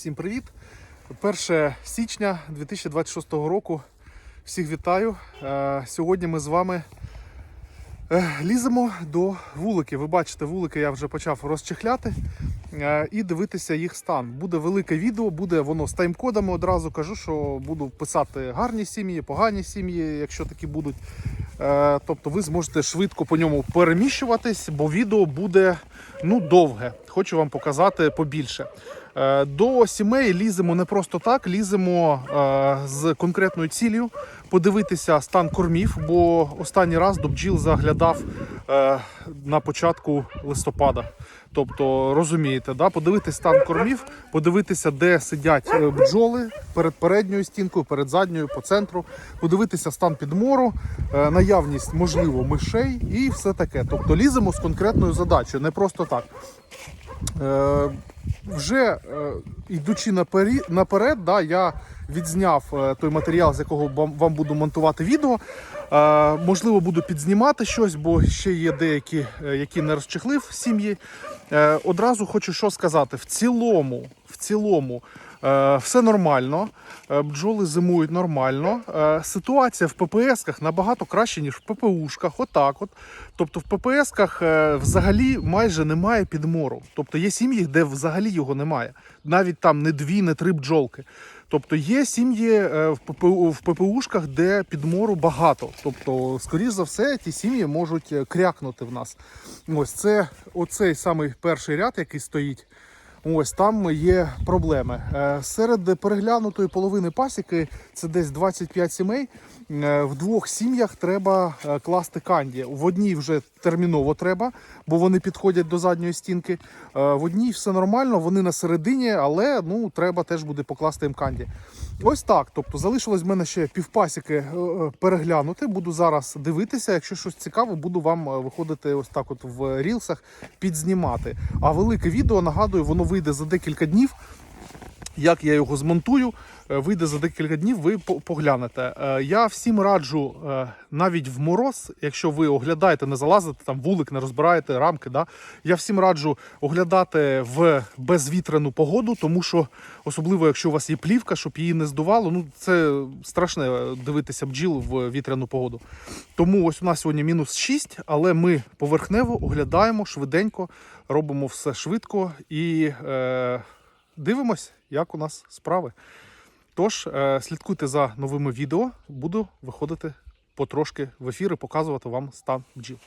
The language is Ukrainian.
Всім привіт! 1 січня 2026 року. Всіх вітаю. Е, Сьогодні ми з вами е, ліземо до вулики. Ви бачите, вулики я вже почав розчехляти е, і дивитися їх стан. Буде велике відео, буде воно з тайм-кодами. Одразу кажу, що буду писати гарні сім'ї, погані сім'ї, якщо такі будуть. Тобто ви зможете швидко по ньому переміщуватись, бо відео буде ну, довге. Хочу вам показати побільше. Е, До сімей ліземо не просто так, ліземо е, з конкретною ціллю подивитися стан кормів, бо останній раз до бджіл заглядав е, на початку листопада. Тобто, розумієте, да? подивитися стан кормів, подивитися, де сидять бджоли перед передньою стінкою, перед задньою, по центру, подивитися стан підмору, наявність, можливо, мишей і все таке. Тобто ліземо з конкретною задачею, не просто так. Е, вже е, йдучи наперед, да, я відзняв е, той матеріал, з якого вам, буду монтувати відео. Е, можливо, буду підзнімати щось, бо ще є деякі, е, які не розчехлив сім'ї. Е, одразу хочу що сказати: в цілому, в цілому. Е, Все нормально, е, бджоли зимують нормально. Е, Ситуація в ППС-ках набагато краще, ніж в ППУшках. Отак от. Тобто в ППС-ках взагалі майже немає підмору. Тобто є сім'ї, де взагалі його немає. Навіть там не дві, не три бджолки. Тобто є сім'ї в ППУ, в ППУшках, де підмору багато. Тобто, скоріш за все, ті сім'ї можуть крякнути в нас. Ось це оцей самий перший ряд, який стоїть. Ось там є проблеми. Е, Серед переглянутої половини пасіки це десь 25 сімей. Е, В двох сім'ях треба е, класти канді. В одній вже терміново треба, бо вони підходять до задньої стінки. В одній все нормально, вони на середині, але ну треба теж буде покласти їм канді. Ось так. Тобто залишилось в мене ще півпасіки переглянути. Буду зараз дивитися. Якщо щось цікаве, буду вам виходити ось так, от в рілсах, підзнімати. А велике відео нагадую, воно вийде за декілька днів. Як я його змонтую, е, вийде за декілька днів, ви поглянете. Е, Я всім раджу е, навіть в мороз, якщо ви оглядаєте, не залазите там вулик, не розбираєте рамки. Да? Я всім раджу оглядати в безвітряну погоду, тому що особливо, якщо у вас є плівка, щоб її не здувало, ну це страшне дивитися бджіл в вітряну погоду. Тому ось у нас сьогодні мінус 6, але ми поверхнево оглядаємо швиденько, робимо все швидко і. Дивимось, як у нас справи. Тож, е, слідкуйте за новими відео, буду виходити потрошки в ефір і показувати вам стан бджіл.